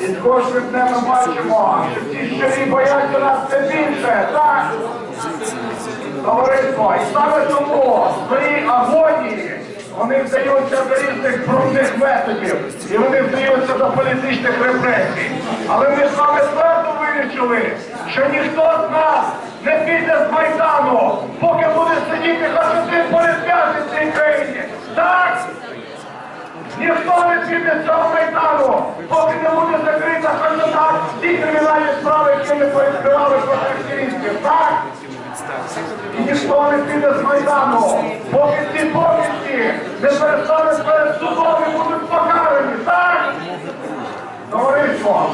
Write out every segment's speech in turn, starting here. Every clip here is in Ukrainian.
І з кожним днем ми бачимо, що ті щирі бояться нас все більше, так? Товариство, і саме тому своїй агонії вони вдаються до різних брудних методів, і вони вдаються до політичних репресій. Але ми з вами твердо вирішили, що ніхто з нас не піде з Майдану, поки буде сидіти Ніхто не піде цього майдану, поки не буде закрита хоч одна ті кримінальні справи, які ми повідкривали проти активістів. Так? І ніхто не піде з майдану, поки ці повісті не перестануть перед судом і будуть покарані. Так? Товариство,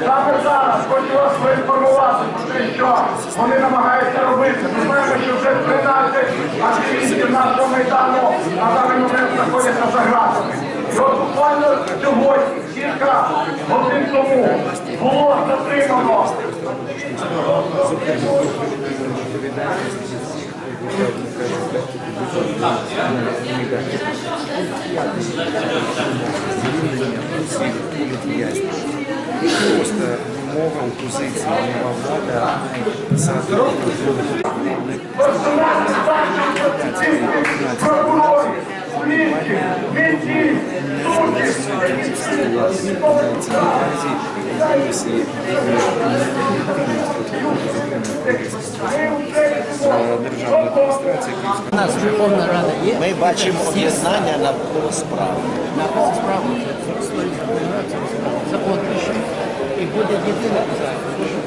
саме зараз хочу вас поінформувати про те, що вони намагаються робити. Ми знаємо, що вже 13 активістів нашого майдану на даний момент знаходяться за ґратами. І от буквально сьогодні, кілька годин тому, було затримано Просто вимога опозиції нова влада писати персональних старших активістів, прокурорів, поліції, мінтів, суддів. державна адміністрація У нас Верховна Рада є. Ми бачимо об'єднання навколо справи. На справу це стоїть закон пише. І буде єдине Шевчук